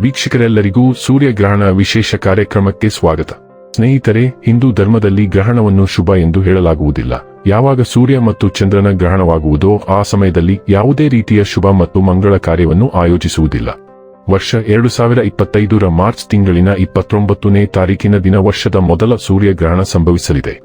ವೀಕ್ಷಕರೆಲ್ಲರಿಗೂ ಸೂರ್ಯಗ್ರಹಣ ವಿಶೇಷ ಕಾರ್ಯಕ್ರಮಕ್ಕೆ ಸ್ವಾಗತ. ಸ್ನೇಹಿತರೆ, ಹಿಂದೂ ಧರ್ಮದಲ್ಲಿ ಗ್ರಹಣವನ್ನು ಶುಭ ಎಂದು ಹೇಳಲಾಗುವುದಿಲ್ಲ. ಯಾವಾಗ ಸೂರ್ಯ ಮತ್ತು ಚಂದ್ರನ ಗ್ರಹಣವಾಗುವುದೋ ಆ ಸಮಯದಲ್ಲಿ ಯಾವುದೇ ರೀತಿಯ ಶುಭ ಮತ್ತು ಮಂಗಳ ಕಾರ್ಯವನ್ನು ಆಯೋಜಿಸುವುದಿಲ್ಲ. ವರ್ಷ ಎರಡು ಸಾವಿರ ಇಪ್ಪತ್ತೈದರ ಮಾರ್ಚ್ ತಿಂಗಳಿನ ಇಪ್ಪತ್ತೊಂಬತ್ತನೇ ತಾರೀಕಿನ ದಿನ ವರ್ಷದ ಮೊದಲ ಸೂರ್ಯಗ್ರಹಣ ಸಂಭವಿಸಲಿದೆ.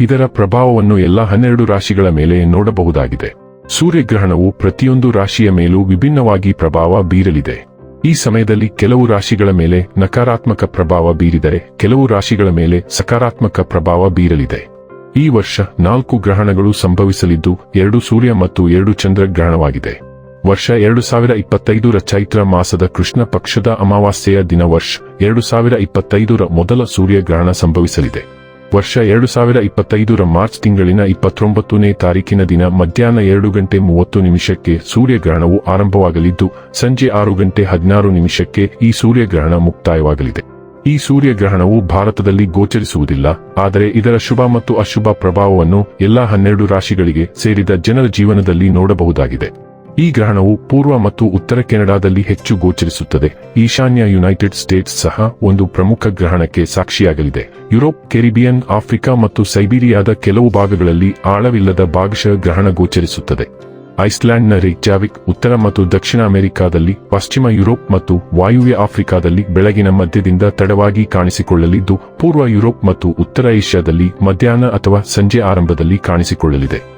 ಇದರ ಪ್ರಭಾವವನ್ನು ಎಲ್ಲ ಹನ್ನೆರಡು ರಾಶಿಗಳ ಮೇಲೆ ನೋಡಬಹುದಾಗಿದೆ. ಸೂರ್ಯಗ್ರಹಣವು ಪ್ರತಿಯೊಂದು ರಾಶಿಯ ಮೇಲೂ ವಿಭಿನ್ನವಾಗಿ ಪ್ರಭಾವ ಬೀರಲಿದೆ. ಈ ಸಮಯದಲ್ಲಿ ಕೆಲವು ರಾಶಿಗಳ ಮೇಲೆ ನಕಾರಾತ್ಮಕ ಪ್ರಭಾವ ಬೀರಿದರೆ, ಕೆಲವು ರಾಶಿಗಳ ಮೇಲೆ ಸಕಾರಾತ್ಮಕ ಪ್ರಭಾವ ಬೀರಲಿದೆ. ಈ ವರ್ಷ ನಾಲ್ಕು ಗ್ರಹಣಗಳು ಸಂಭವಿಸಲಿದ್ದು, ಎರಡು ಸೂರ್ಯ ಮತ್ತು ಎರಡು ಚಂದ್ರ ಗ್ರಹಣವಾಗಿದೆ. ವರ್ಷ ಎರಡು ಸಾವಿರ ಇಪ್ಪತ್ತೈದರ ಚೈತ್ರ ಮಾಸದ ಕೃಷ್ಣ ಪಕ್ಷದ ಅಮಾವಾಸ್ಯೆಯ ದಿನ ವರ್ಷ ಎರಡು ಸಾವಿರ ಇಪ್ಪತ್ತೈದರ ಮೊದಲ ಸೂರ್ಯಗ್ರಹಣ ಸಂಭವಿಸಲಿದೆ. ವರ್ಷ ಎರಡು ಸಾವಿರ ಇಪ್ಪತ್ತೈದರ ಮಾರ್ಚ್ ತಿಂಗಳಿನ ಇಪ್ಪತ್ತೊಂಬತ್ತನೇ ತಾರೀಕಿನ ದಿನ ಮಧ್ಯಾಹ್ನ ಎರಡು ಗಂಟೆ ಮೂವತ್ತು ನಿಮಿಷಕ್ಕೆ ಸೂರ್ಯಗ್ರಹಣವು ಆರಂಭವಾಗಲಿದ್ದು, ಸಂಜೆ ಆರು ಗಂಟೆ ಹದಿನಾರು ನಿಮಿಷಕ್ಕೆ ಈ ಸೂರ್ಯಗ್ರಹಣ ಮುಕ್ತಾಯವಾಗಲಿದೆ. ಈ ಸೂರ್ಯಗ್ರಹಣವು ಭಾರತದಲ್ಲಿ ಗೋಚರಿಸುವುದಿಲ್ಲ, ಆದರೆ ಇದರ ಶುಭ ಮತ್ತು ಅಶುಭ ಪ್ರಭಾವವನ್ನು ಎಲ್ಲಾ ಹನ್ನೆರಡು ರಾಶಿಗಳಿಗೆ ಸೇರಿದ ಜನರ ಜೀವನದಲ್ಲಿ ನೋಡಬಹುದಾಗಿದೆ. ಈ ಗ್ರಹಣವು ಪೂರ್ವ ಮತ್ತು ಉತ್ತರ ಕೆನಡಾದಲ್ಲಿ ಹೆಚ್ಚು ಗೋಚರಿಸುತ್ತದೆ. ಈಶಾನ್ಯ ಯುನೈಟೆಡ್ ಸ್ಟೇಟ್ಸ್ ಸಹ ಒಂದು ಪ್ರಮುಖ ಗ್ರಹಣಕ್ಕೆ ಸಾಕ್ಷಿಯಾಗಲಿದೆ. ಯುರೋಪ್, ಕೆರಿಬಿಯನ್, ಆಫ್ರಿಕಾ ಮತ್ತು ಸೈಬೀರಿಯಾದ ಕೆಲವು ಭಾಗಗಳಲ್ಲಿ ಆಳವಿಲ್ಲದ ಭಾಗಶಃ ಗ್ರಹಣ ಗೋಚರಿಸುತ್ತದೆ. ಐಸ್ಲ್ಯಾಂಡ್ನ ರಿಕ್ಜಾವಿಕ್, ಉತ್ತರ ಮತ್ತು ದಕ್ಷಿಣ ಅಮೆರಿಕಾದಲ್ಲಿ, ಪಶ್ಚಿಮ ಯುರೋಪ್ ಮತ್ತು ವಾಯುವ್ಯ ಆಫ್ರಿಕಾದಲ್ಲಿ ಬೆಳಗಿನ ಮಧ್ಯದಿಂದ ತಡವಾಗಿ ಕಾಣಿಸಿಕೊಳ್ಳಲಿದ್ದು, ಪೂರ್ವ ಯುರೋಪ್ ಮತ್ತು ಉತ್ತರ ಏಷ್ಯಾದಲ್ಲಿ ಮಧ್ಯಾಹ್ನ ಅಥವಾ ಸಂಜೆ ಆರಂಭದಲ್ಲಿ ಕಾಣಿಸಿಕೊಳ್ಳಲಿದೆ.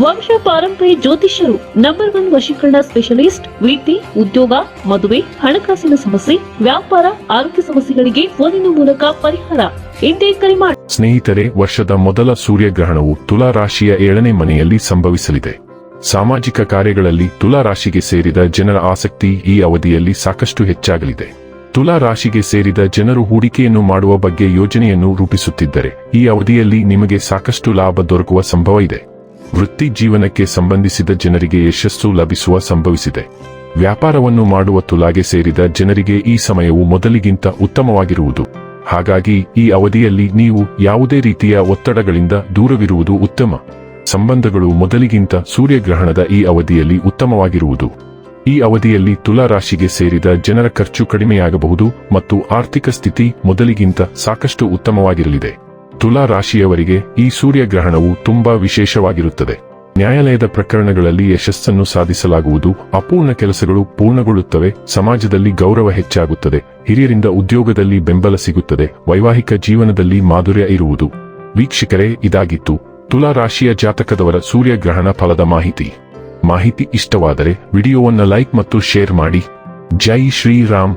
ವಂಶ ಪಾರಂಪರ್ಯ ಜ್ಯೋತಿಷ್ಯರು ನಂಬರ್ ಒನ್ ವಶೀಕರಣ ಸ್ಪೆಷಲಿಸ್ಟ್ ವೃತ್ತಿ ಉದ್ಯೋಗ, ಮದುವೆ, ಹಣಕಾಸಿನ ಸಮಸ್ಯೆ, ವ್ಯಾಪಾರ, ಆರೋಗ್ಯ ಸಮಸ್ಯೆಗಳಿಗೆ ಫೋನಿನ ಮೂಲಕ ಪರಿಹಾರ. ಇಂದೇ ಕರೆ ಸ್ನೇಹಿತರೆ, ವರ್ಷದ ಮೊದಲ ಸೂರ್ಯಗ್ರಹಣವು ತುಲಾ ರಾಶಿಯ ಏಳನೇ ಮನೆಯಲ್ಲಿ ಸಂಭವಿಸಲಿದೆ. ಸಾಮಾಜಿಕ ಕಾರ್ಯಗಳಲ್ಲಿ ತುಲಾ ರಾಶಿಗೆ ಸೇರಿದ ಜನರ ಆಸಕ್ತಿ ಈ ಅವಧಿಯಲ್ಲಿ ಸಾಕಷ್ಟು ಹೆಚ್ಚಾಗಲಿದೆ. ತುಲಾ ರಾಶಿಗೆ ಸೇರಿದ ಜನರು ಹೂಡಿಕೆಯನ್ನು ಮಾಡುವ ಬಗ್ಗೆ ಯೋಜನೆಯನ್ನು ರೂಪಿಸುತ್ತಿದ್ದರೆ, ಈ ಅವಧಿಯಲ್ಲಿ ನಿಮಗೆ ಸಾಕಷ್ಟು ಲಾಭ ದೊರಕುವ ಸಂಭವ ಇದೆ. ವೃತ್ತಿ ಜೀವನಕ್ಕೆ ಸಂಬಂಧಿಸಿದ ಜನರಿಗೆ ಯಶಸ್ಸು ಲಭಿಸುವ ಸಂಭವಿಸಿದೆ. ವ್ಯಾಪಾರವನ್ನು ಮಾಡುವ ತುಲಾಗೆ ಸೇರಿದ ಜನರಿಗೆ ಈ ಸಮಯವು ಮೊದಲಿಗಿಂತ ಉತ್ತಮವಾಗಿರುವುದು. ಹಾಗಾಗಿ, ಈ ಅವಧಿಯಲ್ಲಿ ನೀವು ಯಾವುದೇ ರೀತಿಯ ಒತ್ತಡಗಳಿಂದ ದೂರವಿರುವುದು ಉತ್ತಮ. ಸಂಬಂಧಗಳು ಮೊದಲಿಗಿಂತ ಸೂರ್ಯಗ್ರಹಣದ ಈ ಅವಧಿಯಲ್ಲಿ ಉತ್ತಮವಾಗಿರುವುದು. ಈ ಅವಧಿಯಲ್ಲಿ ತುಲಾ ರಾಶಿಗೆ ಸೇರಿದ ಜನರ ಖರ್ಚು ಕಡಿಮೆಯಾಗಬಹುದು ಮತ್ತು ಆರ್ಥಿಕ ಸ್ಥಿತಿ ಮೊದಲಿಗಿಂತ ಸಾಕಷ್ಟು ಉತ್ತಮವಾಗಿರಲಿದೆ. ತುಲಾ ರಾಶಿಯವರಿಗೆ ಈ ಸೂರ್ಯಗ್ರಹಣವು ತುಂಬಾ ವಿಶೇಷವಾಗಿರುತ್ತದೆ. ನ್ಯಾಯಾಲಯದ ಪ್ರಕರಣಗಳಲ್ಲಿ ಯಶಸ್ಸನ್ನು ಸಾಧಿಸಲಾಗುವುದು, ಅಪೂರ್ಣ ಕೆಲಸಗಳು ಪೂರ್ಣಗೊಳ್ಳುತ್ತವೆ, ಸಮಾಜದಲ್ಲಿ ಗೌರವ ಹೆಚ್ಚಾಗುತ್ತದೆ, ಹಿರಿಯರಿಂದ ಉದ್ಯೋಗದಲ್ಲಿ ಬೆಂಬಲ ಸಿಗುತ್ತದೆ, ವೈವಾಹಿಕ ಜೀವನದಲ್ಲಿ ಮಾಧುರ್ಯ ಇರುವುದು. ವೀಕ್ಷಕರೇ, ಇದಾಗಿತ್ತು ತುಲಾ ರಾಶಿಯ ಜಾತಕದವರ ಸೂರ್ಯಗ್ರಹಣ ಫಲದ ಮಾಹಿತಿ. ಮಾಹಿತಿ ಇಷ್ಟವಾದರೆ ವಿಡಿಯೋವನ್ನು ಲೈಕ್ ಮತ್ತು ಶೇರ್ ಮಾಡಿ. ಜೈ ಶ್ರೀರಾಮ್.